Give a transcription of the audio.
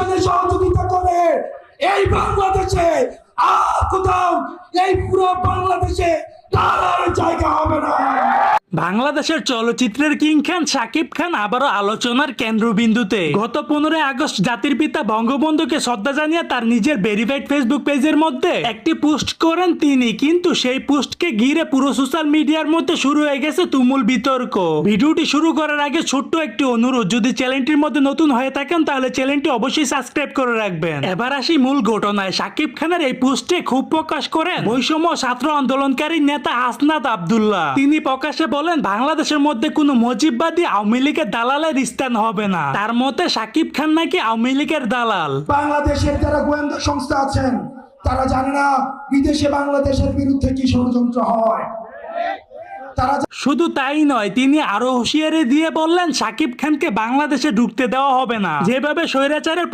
ইলেকশনে সহযোগিতা করে এই বাংলাদেশে আর কোথাও এই পুরো বাংলাদেশে তার জায়গা বাংলাদেশের চলচ্চিত্রের কিং খান, শাকিব খান আবারও আলোচনার কেন্দ্রবিন্দুতে। গত পনেরোই আগস্ট জাতির পিতা বঙ্গবন্ধুকে শ্রদ্ধা জানিয়ে তার নিজের ভেরিফাইড ফেসবুক পেজের মধ্যে একটি পোস্ট করেন তিনি। কিন্তু সেই পোস্টকে ঘিরে পুরো সোশ্যাল মিডিয়ার মধ্যে শুরু হয়ে গেছে তুমুল বিতর্ক। ভিডিওটি শুরু করার আগে ছোট্ট একটি অনুরোধ, যদি চ্যানেলটির মধ্যে নতুন হয়ে থাকেন, তাহলে চ্যানেলটি অবশ্যই সাবস্ক্রাইব করে রাখবেন। এবার আসি মূল ঘটনায়। সাকিব খানের এই পোস্টে খুব প্রকাশ করেন বৈষম্য ছাত্র আন্দোলনকারী নেতা হাসনাত আবদুল্লাহ। তিনি প্রকাশে বলেন বাংলাদেশের মধ্যে কোনো মজিববাদী আওয়ামী লীগের দালালের স্থান হবে না। তার মতে শাকিব খান নাকি আওয়ামী লীগের দালাল। বাংলাদেশের যারা গোয়েন্দা সংস্থা আছেন তারা জানে না বিদেশে বাংলাদেশের বিরুদ্ধে কি ষড়যন্ত্র হয়। শুধু তাই নয় তিনি আরও হুঁশিয়ারি দিয়ে বললেন শাকিব খানকে বাংলাদেশে ঢুকতে দেওয়া হবে না। যেভাবে স্বৈরাচারের